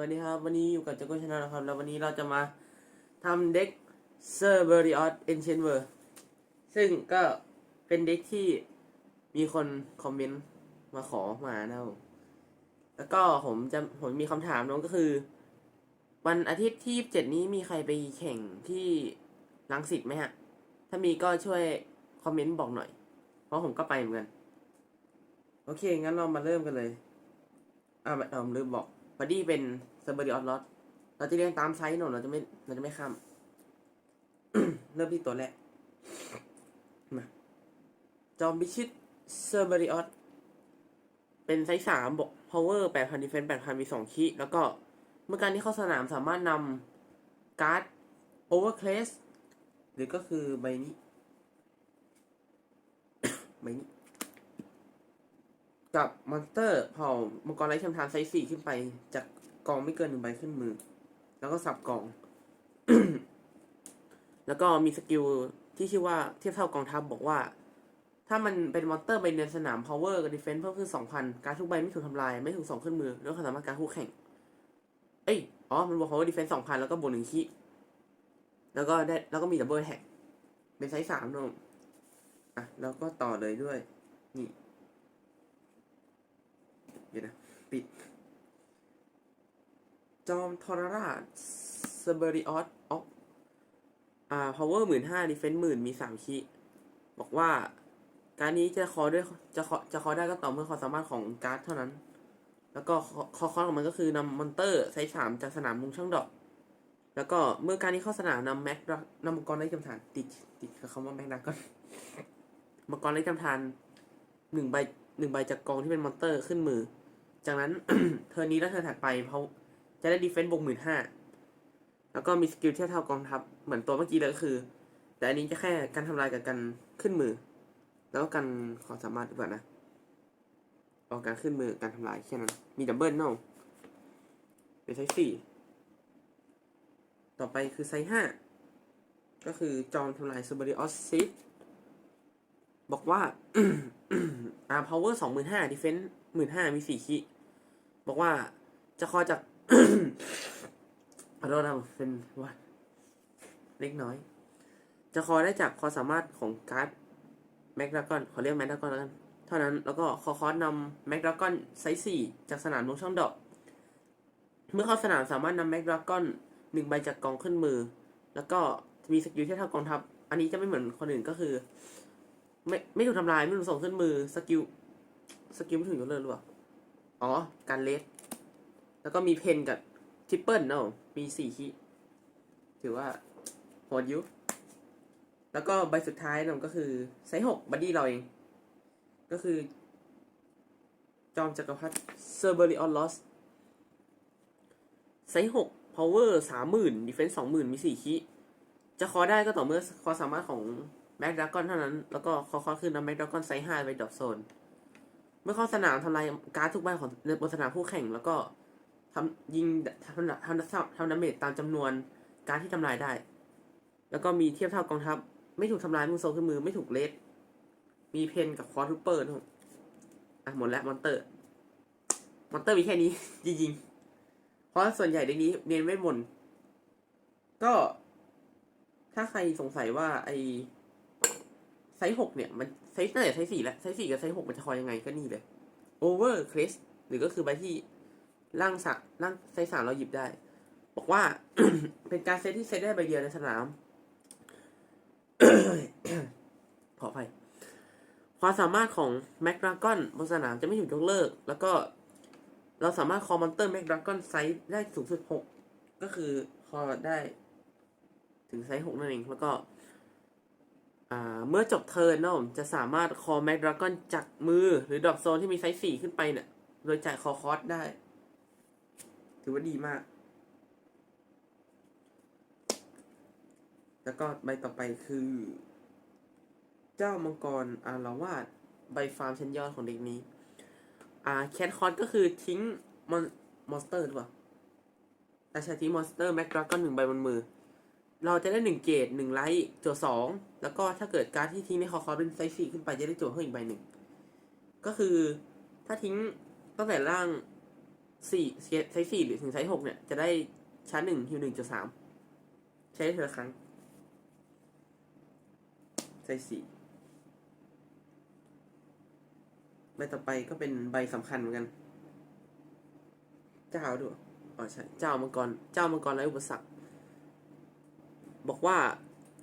วัสดีครับ วันนี้อยู่กับจักรชนะนะครับ แล้ววันนี้เราจะมาทำเด็กเซอร์เบอริออสเอนเชนเวอร์ซึ่งก็เป็นเด็กที่มีคนคอมเมนต์มาขอมานะครับแล้วก็ผมจะผมมีคำถามน้องก็คือ วันอาทิตย์ที่ 27 นี้มีใครไปแข่งที่ลังสิตไหมฮะ ถ้ามีก็ช่วยคอมเมนต์บอกหน่อย เพราะผมก็ไปเหมือนกัน โอเค งั้นเรามาเริ่มกันเลยอ่าเออลืมบอกบัดดี้เป็น เซอร์เบอริออสลอตเราจะเรียงตามไซส์หน่อยเราจะไม่เราจะไม่ข้าม เริ่มที่ตัวแรกมาจอมบิชิตเซอร์เบอริออสเป็นไซส์สามบวก power แปดพัน defense แปดพันมีสองคีแล้วก็เมื่อการที่เข้าสนามสามารถนำการ์ด overclass หรือก็คือใบนี้ ใบนี้ กับมอนสเตอร์เผ่ามังกรไร้ชำทานไซส์สี่ขึ้นไปจาก กองไม่เกินหนึ่งใบขึ้นมือ แล้วก็สับกอง แล้วก็มีสกิลที่ชื่อว่าเทียบเท่ากองทัพบอกว่า ถ้ามันเป็นมอนเตอร์ใบเดินสนาม power กับ defense เพิ่มขึ้นสองพันการทุกใบไม่ถูกทำลาย ไม่ถูกส่งขึ้นมือแล้วก็สามารถการคู่แข่ง เอ้ย อ๋อ มันบอก power defense สองพันแล้วก็บวกหนึ่งคีแล้วก็ได้แล้วก็มี double attack เป็นไซส์สามนอะอะ แล้วก็ต่อเลยด้วย นี่ เดี๋ยวนะ ปิด จอมทรราชเซเบริออสออกอ่า power หมื่นห้า defense หมื่นมีสามคีบอกว่า การนี้จะคอด้วยจะคอจะคอได้ก็ต่อเมื่อความสามารถของการ์ดเท่านั้น แล้วก็คอคอคอของมันก็คือนำมอนเตอร์ไซส์สามจากสนามลุงช่างดอก แล้วก็เมื่อการนี้เข้าสนามนำแม็กนำมังกรไร้จำทานติดติดกับคำว่าแม็กดักก็มังกรไร้จำทานหนึ่งใบหนึ่งใบจากกองที่เป็นมอนเตอร์ขึ้นมือ จากนั้นเทอร์นี้และเทอร์ถัดไปเขาะ จะได้ดีเฟนต์บวกหมื่นห้าแล้วก็มีสกิลเทียบเท่ากองทัพเหมือนตัวเมื่อกี้เลยก็คือ แต่อันนี้จะแค่การทำลายกับการขึ้นมือ แล้วก็การขอสามารถดีกว่านะออกการขึ้นมือการทำลายแค่นั้น มีดับเบิลเนาะเป็นไซส์สี่ต่อไปคือไซส์ห้าก็คือจอมทำลายซูเบอริออสซิบอกว่าอ่า power สองหมื่นห้า defense หมื่นห้ามีสี่คิบอกว่าจะคอจาก ขอโทษนะเป็นวัดเล็กน้อย จะคอได้จากความสามารถของการ์ดแม็กดากอนขอเรียกแม็กดากอนแล้วกัน เท่านั้นแล้วก็คอคอสนำแม็กดากอนไซส์สี่จากสนามลงช่องดอก เมื่อเข้าสนามสามารถนำแม็กดากอนหนึ่งใบจากกองขึ้นมือ แล้วก็มีสกิลที่เท่ากองทัพ อันนี้จะไม่เหมือนคนอื่นก็คือ ไม่ไม่ถูกทำลายไม่ถูกส่งขึ้นมือสกิลสกิลไม่ถึงยกเลิกหรือเปล่าอ๋อการเลส แล้วก็มีเพนกับทริปเปิลเนาะมีสี่คีถือว่าโหดยุแล้วก็ใบสุดท้ายเนาะก็คือไซส์หกบัดดี้เราเอง ก็คือ จอมจักรพรรดิเซอร์เบอริออนลอสไซส์หก power สามหมื่น defense สองหมื่นมีสี่คีจะคอได้ก็ต่อเมื่อคอสามารถของแม็กดากอนเท่านั้น แล้วก็คอคอคือนำแม็กดากอนไซส์ห้าไปดรอปโซน เมื่อเข้าสนามทำลายการ์ดทุกใบของบนสนามคู่แข่งแล้วก็ ทำยิงทำทำทำทำดาเมจตามจำนวนการที่ทำลายได้ แล้วก็มีเทียบเท่ากองทัพ ไม่ถูกทำลายมือโซขึ้นมือไม่ถูกเลสมีเพนกับคอร์ทูเปอร์ด้วยอะหมดแล้วมอนเตอร์ มอนเตอร์มีแค่นี้จริงๆเพราะส่วนใหญ่ในนี้เน้นเวทมนก็ถ้าใครสงสัยว่าไอไซส์หกเนี่ย มันไซส์ตั้งแต่ไซส์สี่แล้วไซส์สี่กับไซส์หกมันจะคอยยังไงก็นี่เลย over c r e s หรือก็คือใบที่ ร่างสักร่างไซส์สามเราหยิบได้ บอกว่า เป็นการเซตที่เซตได้ใบเดียวในสนามขออภัยความสามารถของแม็กดราก้อนบนสนามจะไม่ถูกยกเลิก แล้วก็เราสามารถคอมมอนเตอร์แม็กดราก้อนไซส์ได้สูงสุดหกก็คือคอได้ ถึงไซส์หกนั่นเอง แล้วก็เมื่อจบเทิร์นเนาะจะสามารถคอแม็กดราก้อนจากมือ หรือดรอปโซนที่มีไซส์สี่ขึ้นไปเนี่ย โดยจ่ายคอคอสได้ ถือว่าดีมาก แล้วก็ใบต่อไปคือ เจ้ามังกรอาราวาสใบฟาร์มชั้นยอดของเด็กนี้ อ่าแคทคอสก็คือทิ้งมอนมอนสเตอร์หรือเปล่าอาใช้ทิ้งมอนสเตอร์แม็กดราก้อนหนึ่งใบบนมือ เราจะได้หนึ่งเกตหนึ่งไลท์โจสองแล้วก็ถ้าเกิดการดที่ทิ้งในคอคอเป็นไซส์สี่ขึ้นไปจะได้โจเพิ่มอีกใบหนึ่ง ก็คือถ้าทิ้งตั้งแต่ล่าง สี่ไซส์สี่หรือถึงไซส์หกเนี่ย จะได้ชาร์จหนึ่งฮิวหนึ่งจุดสามใช้เทอละครั้งไซส์สี่ใบต่อไปก็เป็นใบสำคัญเหมือนกัน เจ้าด้วยอ๋อใช่ เจ้ามังกร เจ้ามังกรไร้อุปสรรค บอกว่า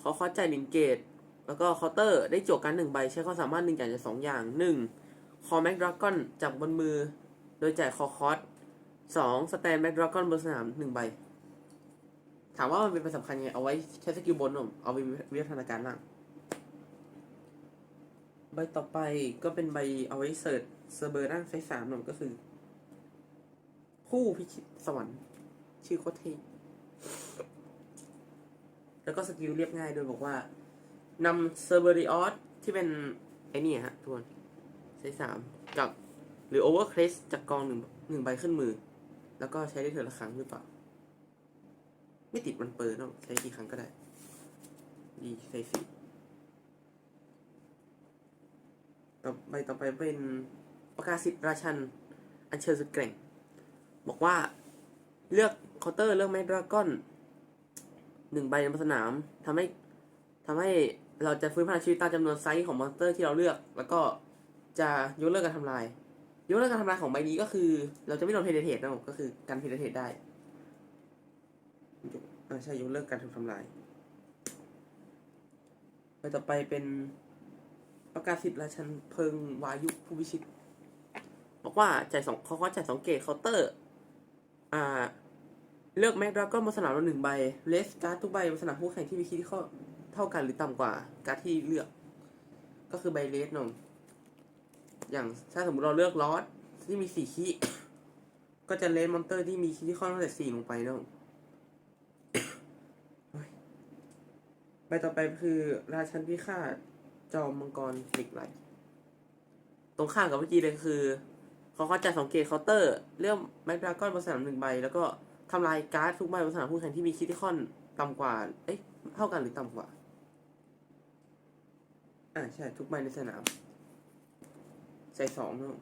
ขอขอจ่ายหนึ่งเกต แล้วก็เคาน์เตอร์ได้จวกกันหนึ่งใบ ใช้ความสามารถหนึ่งอย่างจากสองอย่างหนึ่งคอแม็กดราก้อนจากบนมือ โดยจ่ายคอคอส สองสแตนแม็กดราก้อนบนสนามหนึ่งใบ ถามว่ามันเป็นไปสำคัญยังไง เอาไว้ใช้สกิลบนหรอเอาไปวิวัฒนาการล่าง ใบต่อไปก็เป็นใบเอาไว้เสิร์ชเซอร์เบอร์ร่างไซส์สามหน่อยก็คือ คู่พิชิตสวรรค์ชื่อโคตรเท่แล้วก็สกิลเรียบง่ายโดยบอกว่านำเซอร์เบอริออสที่เป็น ไอ้นี่ฮะทุกคนไซส์สามกับ หรือโอเวอร์เครสจากกองหนึ่งหนึ่งใบขึ้นมือ แล้วก็ใช้ได้เถอะละครั้งหรือเปล่า ไม่ติดมันเปิดเนาะใช้กี่ครั้งก็ได้ ดีใส่สี่ต่อไปต่อไปเป็นประกาศสิทธิ์ราชัน อัญเชิญสุดแกร่ง บอกว่าเลือกเคาน์เตอร์เลือกแมดราก้อนหนึ่งใบบนสนามทำให้ทำให้เราจะฟื้นพลังชีวิตตามจำนวนไซส์ของมอนสเตอร์ที่เราเลือก แล้วก็จะยกเลิกการทำลาย ยกเลิกการทำลายของใบนี้ก็คือ เราจะไม่โดนเพเดเทตนะก็คือการเพเดเทตได้อ่าใช่ยกเลิกการถูกทำลายไปต่อไปเป็นประกาศสิทธิ์ราชันเพิงวายุผู้วิชิต บอกว่าจ่ายสองเขาเขาจ่ายสองเกตเคาน์เตอร์ อ่า เลือกแม็กดราก้อนบนสนามเราหนึ่งใบเลสการ์ดทุกใบบนสนามผู้แข่งที่มีคีย์ที่เขาเท่ากันหรือต่ำกว่า การ์ดที่เลือก ก็คือใบเลสนง อย่างถ้าสมมติเราเลือกลอสที่มีสี่คีย์ก็จะเลสมอนเตอร์ที่มีคีย์ที่เข้าตั้งแต่สี่ลงไปนงใบต่อไปคือราชันพิฆาตจอมมังกรเหล็กไหลตรงข้ามกับเมื่อกี้เลยคือ เขาเขาจัดสองเกตเคาน์เตอร์ เรื่องแม็กดราก้อนบนสนามหนึ่งใบ แล้วก็ทำลายการ์ดทุกใบบนสนามผู้แข่งที่มีคิติคอนต่ำกว่า เอ้ยเท่ากันหรือต่ำกว่า อ่าใช่ ทุกใบในสนาม ใส่สองนะ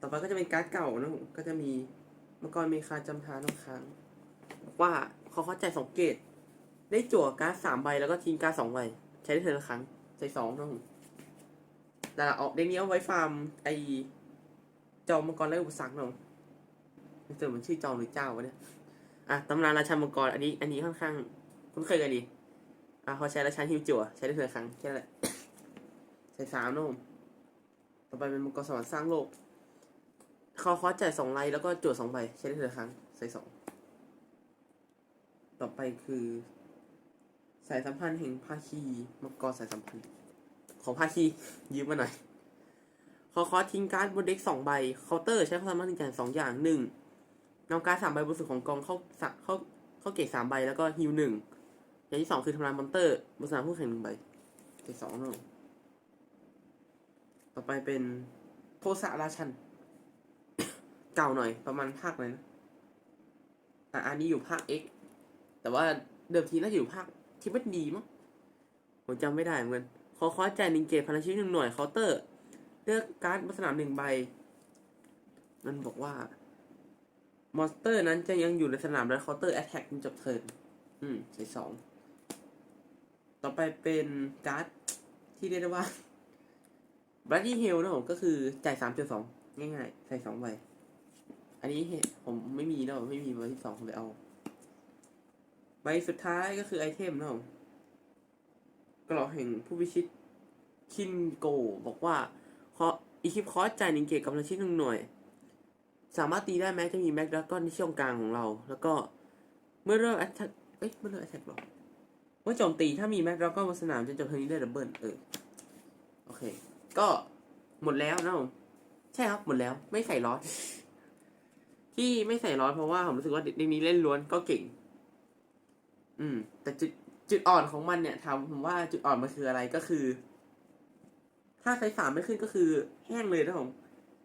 ต่อไปก็จะเป็นการ์ดเก่านะก็จะมีมังกรเมคาจำทาน้ำค้างว่าเขาเขาจ่ายสองเกต ได้จั่วการ์ดสามใบแล้วก็ทิ้งการ์ดสองใบ ใช้ได้เทอละครั้ง ใส่สองนะแต่ละออกเดนนี้เอาไว้ฟาร์มไอจอมมังกรไร้อุปสรรคเนาะไม่เจอมันชื่อจอมหรือเจ้าวะเนี่ยอะตำนานราชันมังกรอันนี้ อันนี้ค่อนข้างคุ้นเคยกันดีอะพอใช้ราชันฮิวจั่วใช้ได้เทอละครั้งแค่นั้นแหละใส่สามนะผม ต่อไปเป็นมังกรสวรรค์สร้างโลกเขาคอจ่ายสองไลท์แล้วก็จั่วสองใบใช้ได้เทอะครั้งใส่สองต่อไปคือ สายสัมพันธ์แห่งภาคีมังกรสายสัมพันธ์ ของภาคียืมมาหน่อยขอคอทิ้งการ์ดบนเด็กสองใบเคาน์เตอร์ใช้ความสามารถหนึ่งอย่างสองอย่างหนึ่งนำการ์ดสามใบบนสุดของกองเข้าสะเข้าเข้าเกตสามใบแล้วก็ฮิวหนึ่งอย่างที่สองคือทำลายมอนเตอร์บนสนามผู้แข่งหนึ่งใบเกตสองเนาะ ต่อไปเป็นโทสะราชัน เก่าหน่อยประมาณภาคเลยนะอะอันนี้อยู่ภาค X แต่ว่าเดิมทีน่าจะอยู่ภาคที่ไม่ดีมั้งผมจำไม่ได้เหมือนกันขอคอจ่ายนึ่งเกตพลังชีวิตหนึ่งหน่วยเคาน์เตอร์ เลือกการ์ดบนสนามหนึ่งใบ มันบอกว่า มอนสเตอร์นั้นจะยังอยู่ในสนามและเคาน์เตอร์แอตแทกจนจบเทิร์นอืมใส่สอง ต่อไปเป็นการ์ดที่เรียกได้ว่า บรัดดี้เฮลนะผมก็คือจ่ายสามจุดสองง่ายๆ ใส่สองใบ อันนี้ผมไม่มีนะผมไม่มีใบที่สองผมเลยเอา ใบสุดท้ายก็คือไอเทมนะผมกรอบแห่งผู้พิชิตคินโก บอกว่าขออีคิปคอสจ่ายหนึ่งเกตกับพลังชีวิตหนึ่งหน่วย สามารถตีได้แม้จะมีแม็กดราก้อนที่ช่องกลางของเรา แล้วก็เมื่อเริ่มแอตแทกเอ้ยเมื่อเริ่มแอตแทกหรอเมื่อโจมตีถ้ามีแม็กดราก้อนบนสนามจะจบเทิร์นนี้ได้ดับเบิลเออ โอเค ก็หมดแล้วนะผมใช่ครับหมดแล้ว ไม่ใส่ลอสที่ไม่ใส่ลอสเพราะว่าผมรู้สึกว่าเด็กนี้เล่นล้วนก็เก่ง อืม แต่จุดจุดอ่อนของมันเนี่ยถามผมว่าจุดอ่อนมันคืออะไรก็คือ ถ้าไซส์สามไม่ขึ้นก็คือแห้งเลยนะผม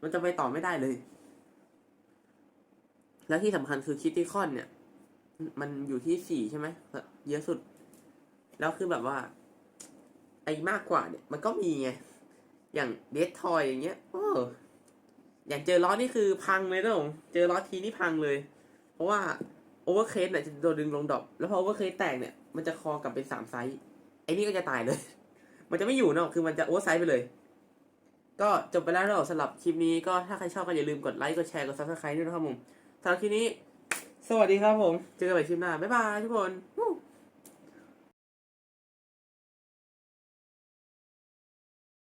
มันจะไปต่อไม่ได้เลย แล้วที่สำคัญคือคิดที่คอนเนี่ย มันอยู่ที่สี่ใช่ไหมเยอะสุด แล้วคือแบบว่า ไอ้มากกว่าเนี่ย มันก็มีไง อย่างเดททอยอย่างเงี้ยโอ้อย่างเจอล้อนี่คือพังเลยนะผมเจอล้อทีนี่พังเลย เพราะว่าโอเวอร์เคสเนี่ยจะโดนดึงลงดรอปแล้วพอโอเวอร์เคสแตกเนี่ยมันจะคอกลับเป็นสามไซส์ไอ้นี่ก็จะตายเลย มันจะไม่อยู่เนะคือมันจะโอเวอร์ไซส์ไปเลย ก็จบไปแล้วเนอะสำหรับคลิปนี้ก็ถ้าใครชอบก็อย่าลืมกดไลค์กดแชร์กดซับสไครต์ด้วยนะครับผมสำหรับคลิปนี้ สวัสดีครับผม เจอกันใหม่คลิปหน้าบ๊ายบายทุกคน